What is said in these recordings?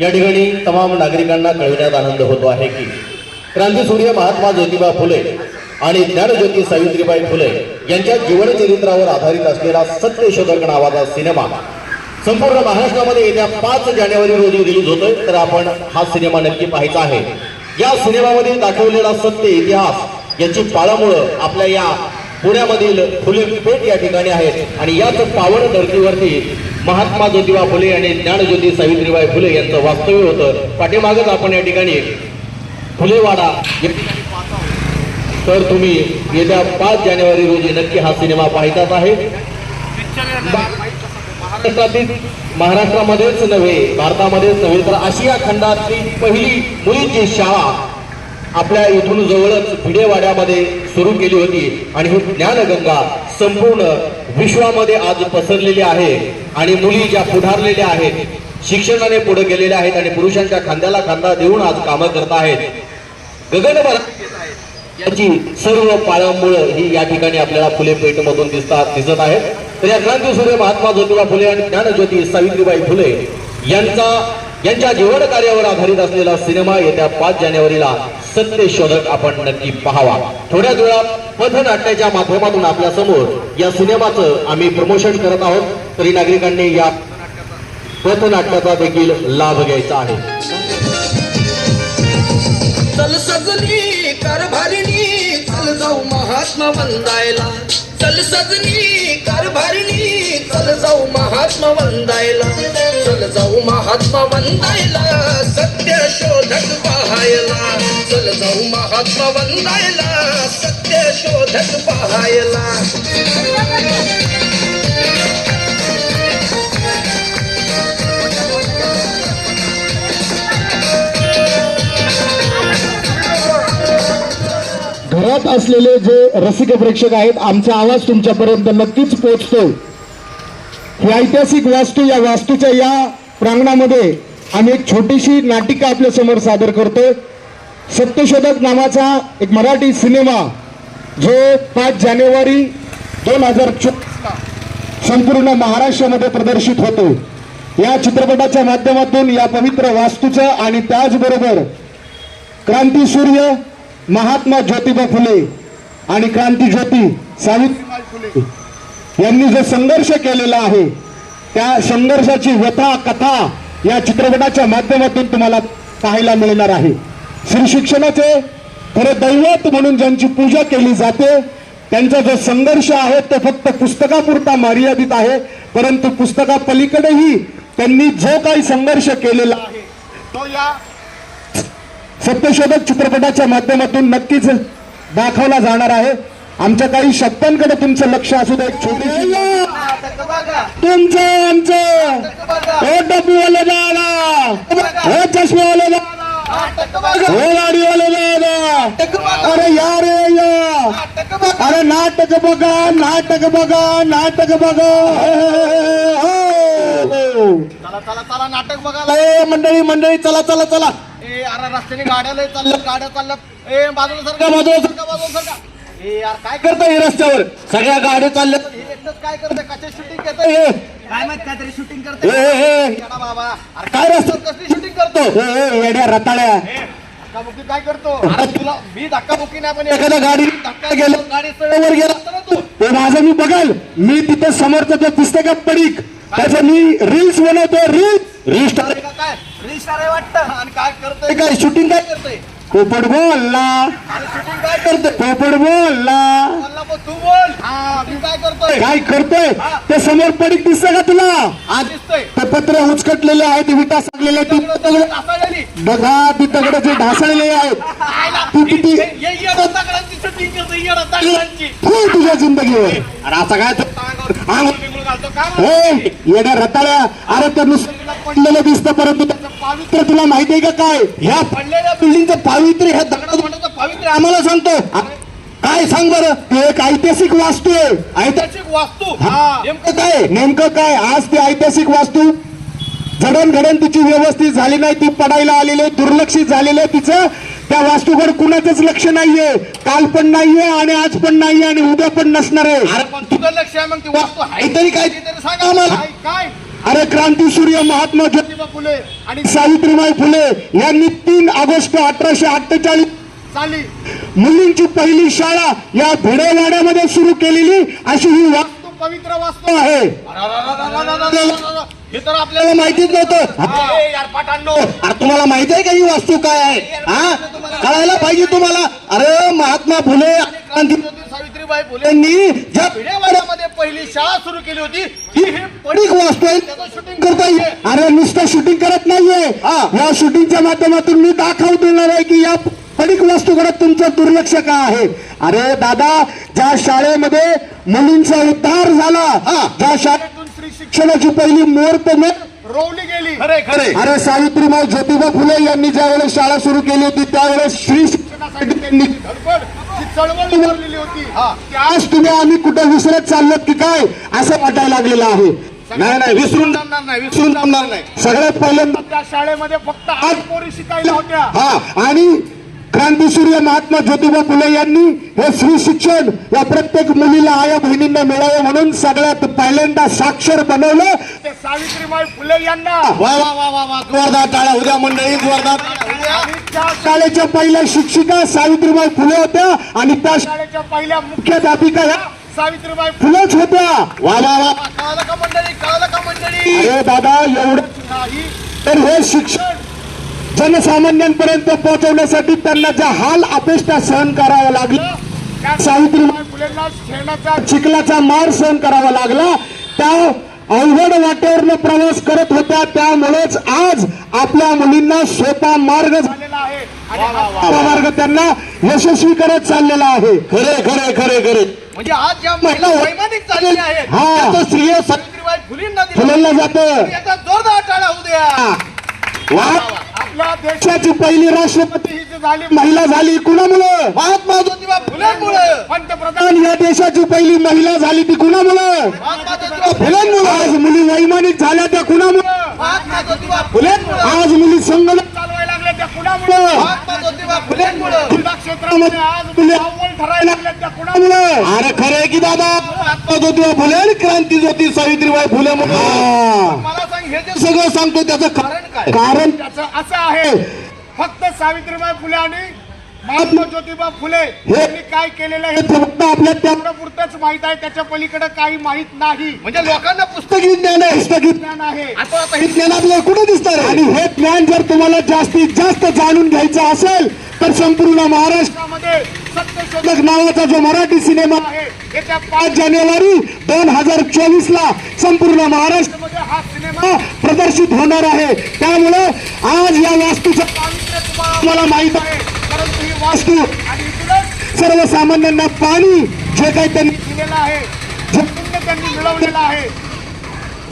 या ठिकाणी तमाम नागरिकांना कळविण्यात आनंद होतो आहे की क्रांतीसूर्य महात्मा ज्योतिबा फुले आणि ज्ञानज्योती सावित्रीबाई फुले यांच्या जीवनचरित्रावर आधारित असलेला सत्यशोधक नावाचा सिनेमा संपूर्ण महाराष्ट्रामध्ये येत्या पाच जानेवारी रोजी रिलीज होतोय. तर आपण हा सिनेमा नक्की पाहायचा आहे. या सिनेमामध्ये दाखवलेला सत्य इतिहास याची पाळामुळं आपल्या या पुण्यामधील फुले पेठ या ठिकाणी आहेत. आणि याच पावन धर्तीवरती महात्मा ज्योतिबा फुले आणि ज्ञानज्योती सावित्रीबाई फुले यांचं वास्तव्य होतं. पाठीमागच आपण या ठिकाणी फुलेवाडा तर तुम्ही येत्या पाच जानेवारी रोजी नक्की हा सिनेमा पाहतात आहे. महाराष्ट्रातील महाराष्ट्रामध्येच नव्हे भारतामध्येच नव्हे तर आशिया खंडातली पहिली मुलीची शाळा आपल्या इथून जवळच भिडेवाड्यामध्ये सुरू केली होती. आणि ही ज्ञानगंगा संपूर्ण विश्वामध्ये आज पसरलेली आहे. आणि मुली ज्या पुढारलेल्या आहेत शिक्षणाने पुढे गेलेल्या आहेत आणि पुरुषांच्या खांद्याला खांदा देऊन आज कामं करत आहेत. गगनभर याची सर्व पाळंमुळं ही या ठिकाणी आपल्याला फुले पेठमधून दिसतात दिसत आहेत. तर या क्रांती सूर्य महात्मा ज्योतिबा फुले आणि ज्ञानज्योती सावित्रीबाई फुले यांचा यांच्या जीवन कार्यावर आधारित असलेला सिनेमा येत्या पाच जानेवारीला सत्य शोधक आपण नक्की पाहावा. थोड्याच वेळात पथनाट्याच्या माध्यमातून आपल्यासमोर या सिनेमाचं आम्ही प्रमोशन करत आहोत. तरी नागरिकांनी या पथनाट्याचा देखील लाभ घ्यायचा आहे. चल सजनी महात्मा वंदायला. चल सजनी कारभारिणी चल जाऊ महात्मा वंदायला. चल जाऊ महात्मा वंदायला सत्य शोधक पाहायला. चल जाऊ महात्मा वंदायला सत्य शोधक पाहायला. घरात असलेले जे रसिक प्रेक्षक आहेत आमचा आवाज तुमच्यापर्यंत नक्कीच पोहोचतो. ही ऐतिहासिक वास्तू या वास्तूच्या या प्रांगणामध्ये आम्ही एक छोटीशी नाटिका आपल्यासमोर सादर करतो सत्यशोधक नावाचा एक मराठी सिनेमा जो पाच जानेवारी दोन हजार चोवीसला संपूर्ण महाराष्ट्रामध्ये प्रदर्शित होतो. या चित्रपटाच्या माध्यमातून या पवित्र वास्तूचं आणि त्याचबरोबर क्रांती सूर्य महात्मा ज्योतिबा फुले आणि क्रांती ज्योती सावित्रीबाई फुले. यांनी जो संघर्ष केलेला आहे त्या संघर्षाची व्यथा कथा या चित्रपटाच्या माध्यमातून तुम्हाला पाहायला मिळणार आहे. श्री शिक्षणाचे खरं दैवत म्हणून ज्यांची पूजा केली जाते त्यांचा जो संघर्ष आहे तो फक्त पुस्तकापुरता मर्यादित आहे परंतु पुस्तका पलीकडेही त्यांनी जो काही संघर्ष केलेला आहे तो या सत्यशोधक चित्रपटाच्या माध्यमातून नक्कीच दाखवला जाणार आहे. आमच्या काही शब्दांकडे तुमचं लक्ष असू एक छोटीशी तुमचं आमचं. हे डबूवाले दादा. हे चष्मेवाले दादा. हे गाडीवाले दादा. अरे या रे या. अरे नाटक बघा नाटक बघा नाटक बघा. हे. चला चला चला नाटक ए, मंडळी मंडळी चला चला चला. ए अरे रस्त्याने गाड्या लय चालल्यात गाड्या चालल्यात. ए बाजूला सरका बाजूला सरका बाजूला सरका. ए यार काय करता हे रस्त्यावर? सगळ्या गाड्या चालल्या हे एकटंच काय करते कसे शूटिंग ए, करते ए, काय माहीत काहीतरी शूटिंग ए, करते ए, ए, येडा बाबा. अरे काय रस्ता? कसली शूटिंग करतो? ए, ए, येड्या रताळ्या. धक्काबुक्की काय करतो? अरे तुला मी धक्काबुक्की नाही पण एखाद्या गाडी धक्का गेलं. गाडी वर गेला. असतं ना तू. ते माझं मी बघाल. मी तिथे समोरचं ते पुस्तकात पडीक त्याचं मी रील्स बनवतो रील्स रील्स अरे का काय? रिस्टार आहे वाटतं. आणि काय करतोय? काय शूटिंग काय करतोय? पोपट बोलला पोपट बोलला तू बोल मी काय करतोय काय करतोय ते समोर पडीक दिसत का तुला आज ते पत्र उचकटलेले आहेत विटा सांगलेले बघा ती दगड जे ढासळलेले आहेत तू किती तुझ्या जिंदगीवर. अरे काय येड्या रताळ्या अरे ते नुसतं दिसतं परंतु पावित्र्य तुला माहिती आहे का काय? ह्या पडलेल्या बिल्डिंगचं पावित्र्य ह्या दगडात दगडाचं पवित्र आम्हाला सांगतो. काय सांग बरं? एक ऐतिहासिक वास्तू आहे. ऐतिहासिक वास्तू? हा. नेमकं काय? नेमकं काय? आज ती ऐतिहासिक वास्तू जडणघडण तिची व्यवस्थित झाली नाही ती पडायला आलेली दुर्लक्षित झालेलं तिचं. त्या वास्तूकडे कुणाचंच लक्ष नाहीये. काल पण नाहीये आणि आज पण नाहीये आणि उद्या पण नसणार आहे. अरे पण तुझं लक्ष आहे मग ती वास्तू आहे. काहीतरी काय तरी सांगा आम्हाला. काय काय? अरे क्रांतीसूर्य महात्मा ज्योतिबा फुले आणि सावित्रीबाई फुले यांनी तीन ऑगस्ट अठराशे अठ्ठेचाळीस साली मुलींची पहिली शाळा या भिडेवाड्यामध्ये सुरू केलेली अशी ही वास्तू तो पवित्र वास्तू आहे. हे तर आपल्याला माहितीच नव्हतं. हा, ए, यार पाटांनो अरे तुम्हाला माहिती आहे का ही वास्तू काय आहे? हा कळायला पाहिजे तुम्हाला? अरे महात्मा फुले सावित्रीबाई फुले. यांनी ज्या पहिली शाळा सुरू केली होती ही पडीक वास्तू आहे त्याचं शूटिंग करता येईल. अरे नुसतं शूटिंग करत नाहीये. या शूटिंगच्या माध्यमातून मी दाखवून देणार आहे की या पडीक वास्तूकडे तुमचं दुर्लक्ष का आहे. अरे दादा ज्या शाळेमध्ये मुलींचा उद्धार झाला ज्या शाळेत शाळेतून शिक्षणाची पहिली मुहूर्त रोवली गेली. खरे खरे. अरे सावित्रीबाई ज्योतिबा फुले यांनी ज्या वेळेस शाळा सुरू केली होती त्यावेळेस श्री शिक्षणासाठी त्यांनी धडपड. जी चळवळ उभारलेली होती. हा आज तुम्ही आम्ही कुठं विसरत चाललोत की काय असं वाटायला लागलेलं आहे. नाही नाही विसरून जमणार नाही विसरून जमणार नाही. सगळ्यात पहिल्यांदा त्या शाळेमध्ये फक्त आठ पोरी शिकायला होत्या. हा आणि क्रांतीसूर्य महात्मा ज्योतिबा फुले यांनी हे स्त्री शिक्षण या प्रत्येक मुलीला आया बहिणींना मिळावं म्हणून सगळ्यात पहिल्यांदा साक्षर बनवलं. ते सावित्रीबाई फुले यांना. वा वा वा वा वा जोरदार टाळा उद्या मंडळी जोरदार. शाळेच्या पहिल्या शिक्षिका सावित्रीबाई फुले होत्या आणि त्या शाळेच्या पहिल्या मुख्य मुख्याध्यापिका ह्या सावित्रीबाई फुलेच होत्या. वा वा वा. कळलं का मंडळी? कळलं का मंडळी? अरे दादा एवढं. नाही तर हे शिक्षण जनसामान्यांपर्यंत पोहोचवण्यासाठी त्यांना ज्या हाल अपेष्टा सहन करावं लागलं सावित्रीबाई फुलेंना खेळण्याचा चिखलाचा मार सहन करावा लागला. त्या अवघड वाटेवरनं प्रवास करत होत्या. त्यामुळेच आज आपल्या मुलींना सोपा मार्ग झाला झालेला आहे. आणि हा मार्ग त्यांना यशस्वी करत चाललेला आहे. खरे खरे खरे खरे. म्हणजे आज ज्या महिला वैमानिक झालेल्या आहेत हा. त्याचं श्रेय स- सावित्रीबाई फुलेंना दिलं. फुलेंना जातं. याचा जोरदार टाळा होऊ द्या. वा देशाची पहिली राष्ट्रपती ही जी झाली महिला झाली कुणामुळं? महात्मा ज्योतिबा फुलेंमुळे पंतप्रधान या देशाची पहिली महिला झाली ती कुणामुळं? महात्मा ज्योतिबा फुलेंमुळं. आज मुली वैमानिक झाल्या त्या कुणामुळं? महात्मा ज्योतिबा फुलेंमुळं आज मुली संगणक चालवायला लागल्या त्या कुणामुळे? महात्मा ज्योतिबा फुलेंमुळे. क्रीडा क्षेत्रामध्ये आज मुली अरे खरंय की दादा? महात्मा ज्योतिबा फुले आणि क्रांती ज्योती सावित्रीबाई फुले म्हणून. मला सांग हे जे सगळं सांगतो त्याचं कारण काय? कारण त्याचं असं आहे. फक्त सावित्रीबाई फुले आणि महात्मा ज्योतिबा फुले यांनी काय केलेलं हे फक्त आपल्या त्या पुरतच माहीत आहे. त्याच्या पलीकडे काही माहीत नाही. म्हणजे लोकांना पुस्तक ज्ञान आहे. पुस्तकी ज्ञान आहे. आता आता हे ज्ञान आपल्याला कुठे दिसतं आणि हे ज्ञान जर तुम्हाला जास्तीत जास्त जाणून घ्यायचं असेल तर संपूर्ण महाराष्ट्रमध्ये सत्यशोधक नाटक नावाचा जो मराठी सिनेमा आहे येत्या पाच जानेवारी दोन हजार चोवीस ला संपूर्ण महाराष्ट्रामध्ये हा सिनेमा प्रदर्शित होणार आहे. त्यामुळे आज या वास्तूचं तुम्हाला माहीत आहे. परंतु ही वास्तू सर्वसामान्यांना पाणी जे काही त्यांनी दिलेलं आहे जे त्यांनी मिळवलेलं आहे.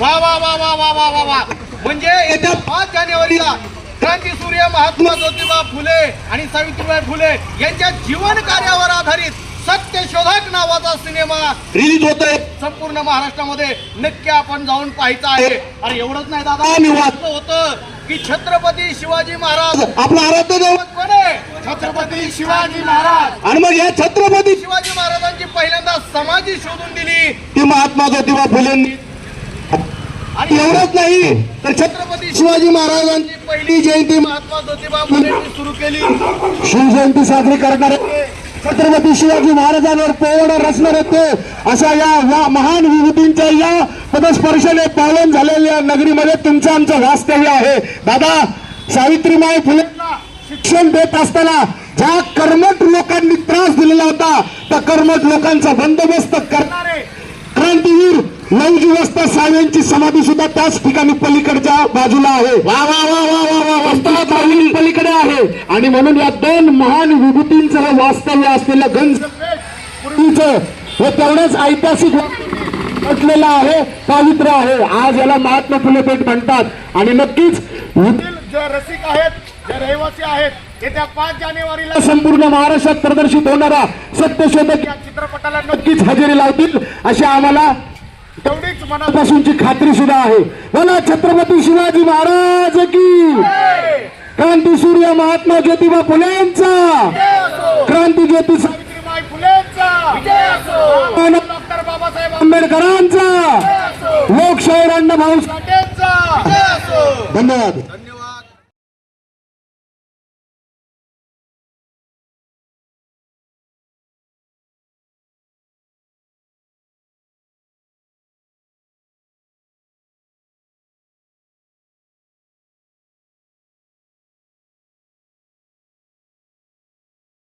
वा वा वा वा वा वा वा. म्हणजे येत्या पाच जानेवारीला क्रांती सूर्य महात्मा ज्योतिबा फुले आणि सावित्रीबाई फुले यांच्या जीवन कार्यावर आधारित सत्यशोधक नावाचा सिनेमा रिलीज होत आहे. संपूर्ण महाराष्ट्रामध्ये नक्की आपण जाऊन पाहायचं आहे. अरे एवढंच नाही दादा. आम्ही वाच- असं होतं की छत्रपती शिवाजी महाराज आपलं आराध्य देव कोण? आहे? छत्रपती शिवाजी महाराज. आणि मग या छत्रपती शिवाजी महाराजांची पहिल्यांदा समाधी शोधून दिली. ती महात्मा ज्योतिबा फुलेंनी आणि एवढंच नाही तर छत्रपती शिवाजी महाराजांची पहिली जयंती महात्मा ज्योतिबा फुले सुरू केली. शिवजयंती साजरी करणारे छत्रपती शिवाजी महाराजांवर पोवड रचणार ते अशा या वा- महान विभूतींच्या या पदस्पर्शाने पालन झालेल्या नगरीमध्ये तुमचं आमचं वास्तव्य आहे. दादा सावित्रीबाई फुलेंना शिक्षण देत असताना ज्या कर्मठ लोकांनी त्रास दिलेला होता त्या कर्मठ लोकांचा बंदोबस्त करणारे क्रांतीवीर नवजी वस्ता साहेबांची समाधी सुद्धा त्याच ठिकाणी पलीकडच्या बाजूला आहे वा वा वा वा वा वा वस्ता साहेबांनी पलीकडे आहे आणि म्हणून या दोन महान विभूतींचं हे वास्तव्य असलेलं गंज पूर्वीचं हे तेवढंच ऐतिहासिक म्हटलेलं आहे पवित्र आहे आज याला महात्मा फुले पेठ म्हणतात आणि नक्कीच रसिक आहेत जे रहिवासी आहेत येत्या पाच जानेवारीला संपूर्ण महाराष्ट्रात प्रदर्शित होणारा सत्यशोधक या चित्रपटाला नक्की नक्कीच हजेरी लावतील अशी आम्हाला तेवढीच खात्री सुद्धा आहे. बोला छत्रपती शिवाजी महाराज की? क्रांती सूर्य महात्मा ज्योतिबा फुलेंचा. क्रांती ज्योती सा- सावित्रीबाई फुलेंचा. डॉक्टर बाबासाहेब आंबेडकरांचा. लोकशाहीर साठेंचा विजय असो धन्यवाद धन्यवाद.